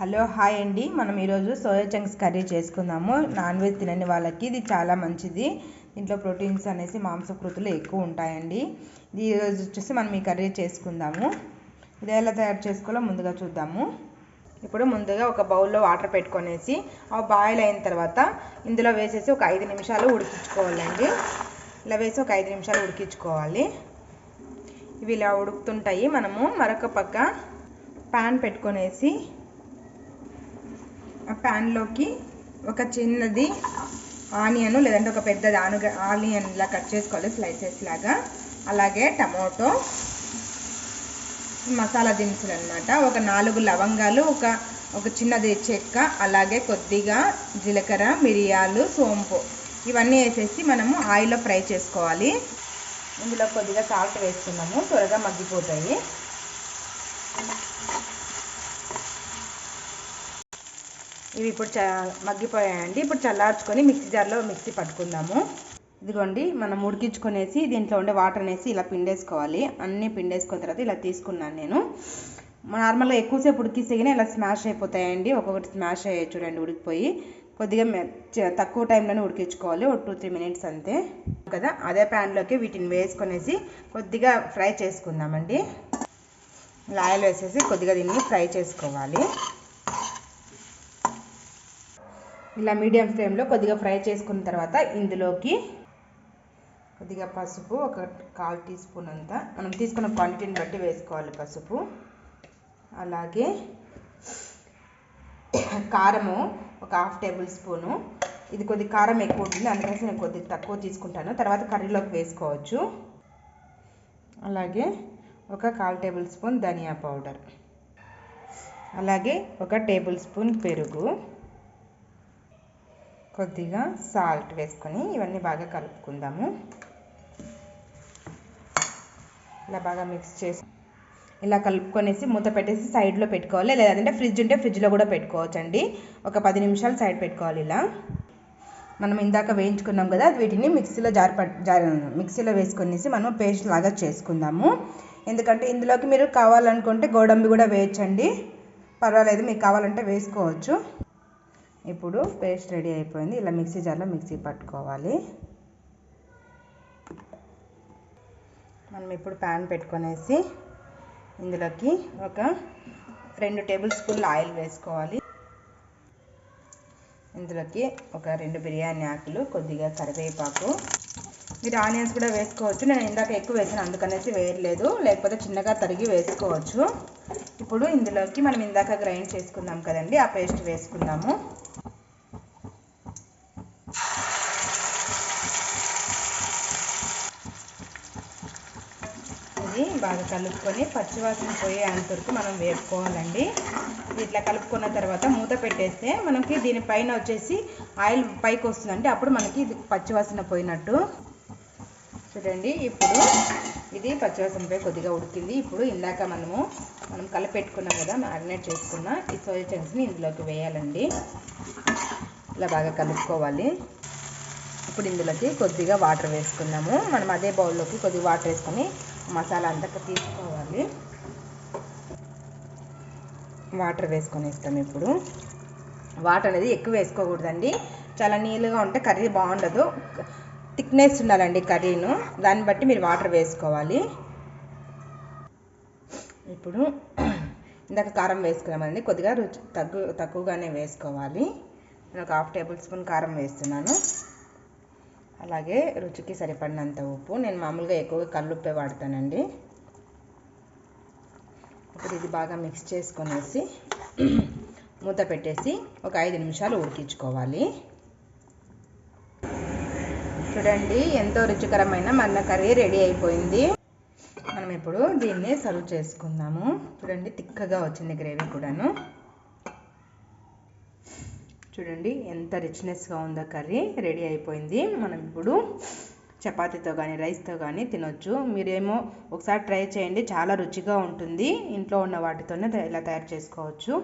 Hello hi అండి. మనం ఈరోజు సోయా చంక్స్ కర్రీ చేసుకుందాము. నాన్ వెజ్ తినని వాళ్ళకి ఇది చాలా మంచిది. దీంట్లో ప్రోటీన్స్ అనేసి మాంసకృతులు ఎక్కువ ఉంటాయండి. ఇది ఈరోజు వచ్చేసి మనం ఈ కర్రీ చేసుకుందాము. ఇది ఎలా తయారు చేసుకోవాలో ముందుగా చూద్దాము. ఇప్పుడు ముందుగా ఒక బౌల్లో వాటర్ పెట్టుకొనేసి ఆ బాయిల్ అయిన తర్వాత ఇందులో వేసేసి ఒక ఐదు నిమిషాలు ఉడికించుకోవాలండి. ఇలా వేసి ఒక ఐదు నిమిషాలు ఉడికించుకోవాలి. ఇవి ఇలా ఉడుకుతుంటాయి. మనము మరొక పక్క ప్యాన్ పెట్టుకొనేసి ప్యాన్లోకి ఒక చిన్నది ఆనియన్ లేదంటే ఒక పెద్దది ఆనుగ ఆనియన్లా కట్ చేసుకోవాలి స్లైసెస్ లాగా. అలాగే టమాటో మసాలా దినుసులు అనమాట ఒక నాలుగు లవంగాలు ఒక ఒక చిన్నది చెక్క అలాగే కొద్దిగా జీలకర్ర మిరియాలు సోంపు. ఇవన్నీ వేసేసి మనము ఆయిల్లో ఫ్రై చేసుకోవాలి. ఇందులో కొద్దిగా సాల్ట్ వేసుకున్నాము త్వరగా మగ్గిపోతాయి. ఇవి ఇప్పుడు చ మగ్గిపోయాయండి. ఇప్పుడు చల్లార్చుకొని మిక్సీ జార్లో మిక్సీ పట్టుకుందాము. ఇదిగోండి మనం ఉడికించుకునేసి దీంట్లో ఉండే వాటర్ అనేసి ఇలా పిండేసుకోవాలి. అన్నీ పిండేసుకున్న తర్వాత ఇలా తీసుకున్నాను నేను. నార్మల్గా ఎక్కువసేపు ఉడికిస్తే ఇలా స్మాష్ అయిపోతాయండి. ఒక్కొక్కటి స్మాష్ అయ్యాయి చూడండి ఉడికిపోయి. కొద్దిగా తక్కువ టైంలోనే ఉడికించుకోవాలి. ఒక టూ త్రీ మినిట్స్ అంతే. కదా అదే ప్యాన్లోకి వీటిని వేసుకొనేసి కొద్దిగా ఫ్రై చేసుకుందామండి. ఆయిల్ వేసేసి కొద్దిగా దీన్ని ఫ్రై చేసుకోవాలి. ఇలా మీడియం ఫ్లేమ్లో కొద్దిగా ఫ్రై చేసుకున్న తర్వాత ఇందులోకి కొద్దిగా పసుపు ఒక కాల్ టీ స్పూన్ అంతా. మనం తీసుకున్న క్వాంటిటీని బట్టి వేసుకోవాలి పసుపు. అలాగే కారము ఒక హాఫ్ టేబుల్ స్పూను. ఇది కొద్ది కారం ఎక్కువ ఉంటుంది అందుకని నేను కొద్దిగా తక్కువ తీసుకుంటాను. తర్వాత కర్రీలోకి వేసుకోవచ్చు. అలాగే ఒక కాల్ టేబుల్ స్పూన్ ధనియా పౌడర్. అలాగే ఒక టేబుల్ స్పూన్ పెరుగు. కొద్దిగా సాల్ట్ వేసుకొని ఇవన్నీ బాగా కలుపుకుందాము. ఇలా బాగా మిక్స్ చేసి ఇలా కలుపుకొనేసి మూత పెట్టేసి సైడ్లో పెట్టుకోవాలి. లేదంటే ఫ్రిడ్జ్ ఉంటే ఫ్రిడ్జ్లో కూడా పెట్టుకోవచ్చండి. ఒక పది నిమిషాలు సైడ్ పెట్టుకోవాలి ఇలా. మనం ఇందాక వేయించుకున్నాం కదా వీటిని మిక్సీలో జారి జార్ మిక్సీలో వేసుకొనేసి మనం పేస్ట్ లాగా చేసుకుందాము. ఎందుకంటే ఇందులోకి మీరు కావాలనుకుంటే గోడంబి కూడా వేయచ్చండి. పర్వాలేదు మీకు కావాలంటే వేసుకోవచ్చు. ఇప్పుడు పేస్ట్ రెడీ అయిపోయింది. ఇలా మిక్సీ జార్లో మిక్సీ పట్టుకోవాలి. మనం ఇప్పుడు ప్యాన్ పెట్టుకొనేసి ఇందులోకి ఒక రెండు టేబుల్ స్పూన్ల ఆయిల్ వేసుకోవాలి. ఇందులోకి ఒక రెండు బిర్యానీ ఆకులు కొద్దిగా కరివేపాకు. మీరు ఆనియన్స్ కూడా వేసుకోవచ్చు. నేను ఇందాక ఎక్కువ వేసాను అందుకనేసి వేయలేదు. లేకపోతే చిన్నగా తరిగి వేసుకోవచ్చు. ఇప్పుడు ఇందులోకి మనం ఇందాక గ్రైండ్ చేసుకుందాం కదండి ఆ పేస్ట్ వేసుకుందాము. ఇది బాగా కలుపుకొని పచ్చివాసన పోయే అంతవరకు మనం వేపుకోవాలండి. ఇట్లా కలుపుకున్న తర్వాత మూత పెట్టేస్తే మనకి దీనిపైన వచ్చేసి ఆయిల్ పైకి వస్తుందండి. అప్పుడు మనకి ఇది పచ్చివాసన పోయినట్టు. చూడండి ఇప్పుడు ఇది పచ్చివాసనపై కొద్దిగా ఉడికింది. ఇప్పుడు ఇందాక మనము మనం కలిపెట్టుకున్నాం కదా మ్యారినేట్ చేసుకున్న ఈ సోయా చంక్స్ని ఇందులోకి వేయాలండి. ఇలా బాగా కలుపుకోవాలి. ఇప్పుడు ఇందులోకి కొద్దిగా వాటర్ వేసుకుందాము మనం అదే బౌల్లోకి కొద్దిగా వాటర్ వేసుకొని మసాలా అంతా తీసుకోవాలి. వాటర్ వేసుకొని ఇస్తాం ఇప్పుడు. వాటర్ అనేది ఎక్కువ వేసుకోకూడదండి. చాలా నీళ్ళుగా ఉంటే కర్రీ బాగుండదు. థిక్నెస్ ఉండాలండి కర్రీను. దాన్ని బట్టి మీరు వాటర్ వేసుకోవాలి. ఇప్పుడు ఇందాక కారం వేసుకున్నామండి కొద్దిగా రుచి తగ్గు తక్కువగానే వేసుకోవాలి. నేను ఒక హాఫ్ టేబుల్ స్పూన్ కారం వేస్తున్నాను. అలాగే రుచికి సరిపడినంత ఉప్పు. నేను మామూలుగా ఎక్కువగా కల్లుప్పే వాడతానండి. ఇప్పుడు ఇది బాగా మిక్స్ చేసుకునేసి మూత పెట్టేసి ఒక ఐదు నిమిషాలు ఉడికించుకోవాలి. చూడండి ఎంతో రుచికరమైన మన కర్రీ రెడీ అయిపోయింది. మనం ఇప్పుడు దీన్ని సర్వ్ చేసుకుందాము. చూడండి తిక్కగా వచ్చింది గ్రేవీ కూడాను. చూడండి ఎంత రిచ్నెస్గా ఉందో కర్రీ రెడీ అయిపోయింది. మనం ఇప్పుడు చపాతీతో కానీ రైస్తో కానీ తినొచ్చు. మీరేమో ఒకసారి ట్రై చేయండి చాలా రుచిగా ఉంటుంది. ఇంట్లో ఉన్న వాటితోనే ఇలా తయారు చేసుకోవచ్చు.